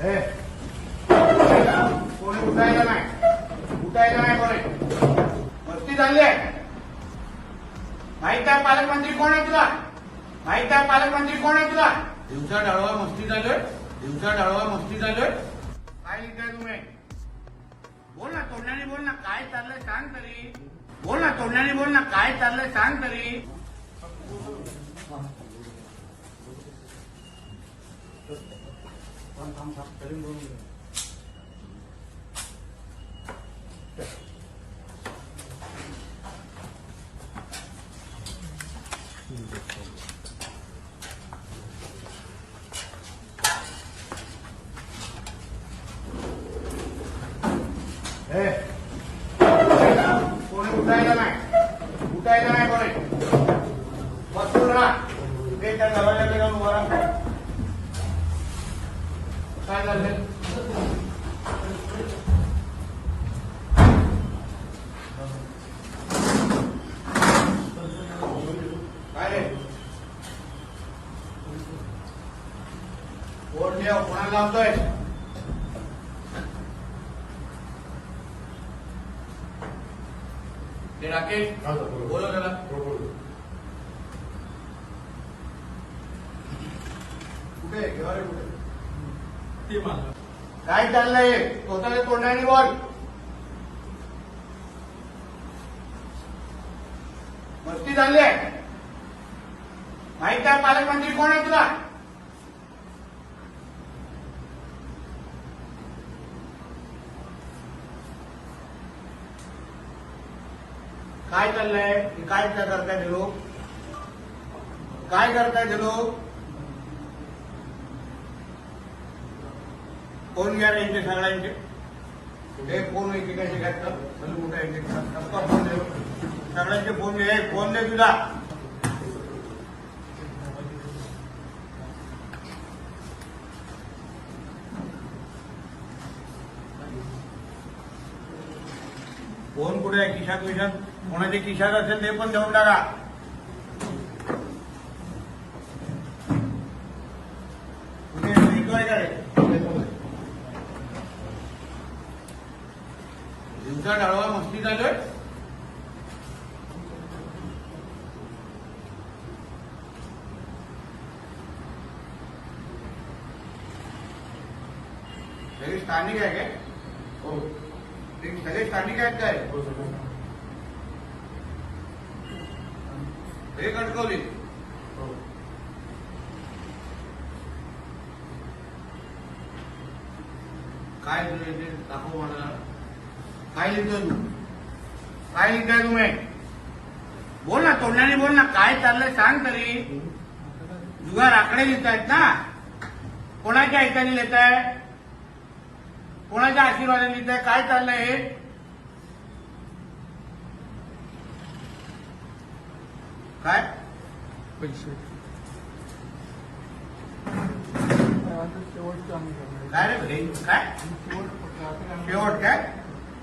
ए, कोणी उठायला नाही. उठायला नाही कोणी. मस्ती झाली आहे. माहीत आहे पालकमंत्री कोण आहे तुला? माहीत आहे पालकमंत्री कोण आहे तुला? दिवसा डाळवा मस्ती झालं. दिवसा डाळवा मस्ती झालं. काय लिहिताय तुम्ही? बोल ना तोंडाने बोल ना काय चाललंय सांग तरी. बोल ना तोंडाने बोल ना काय चाललंय सांग तरी. ए, कोणी उठायला नाही उठायला नाही कोणी बसून राहा ते त्या दरवाजाकडे जाऊन उभा राहा काय झालं काय रे कोण ठेव कोणाला लावतोय ते राकेश बोलो त्याला कुठे ते मला काय चाललंय? स्वतःच्या तोंडाने बोल. मस्ती झाली आहे. माहीत आहे पालकमंत्री कोण आहे तुला? काय चाललंय? काय करताय ते लोक? काय करताय ते फोन घ्या रे यांचे सगळ्यांचे हे फोन एकेकाचे घातलं म्हणजे मोठा एक फोन दे सगळ्यांचे फोन घे हे फोन दे तुझा फोन कुठे आहे खिशात विशात कोणाच्या खिशात असेल ते पण देऊन टाका कुठे येतोय का झालं सगळे स्थानिक आहे काय? हो. सगळे स्थानिक आहेत काय? हे कणकवली. काय तुझे ते दाखव मला. काय लिहितोय तू? काय लिहिताय तुम्ही? बोल ना तोंडाने बोल ना काय चाललंय सांग तरी. जुगार आकडे लिहित आहेत ना. कोणाच्या ऐकाने लिहित आहे कोणाच्या आशीर्वादाने लिहित आहे काय चाललंय हे? काय? पैसे. काय रे हे काय? शेवट काय?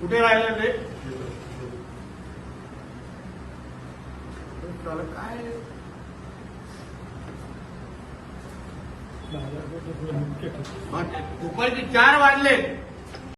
कुठे राहिलं ते? काय? दुपारचे चार वाजले.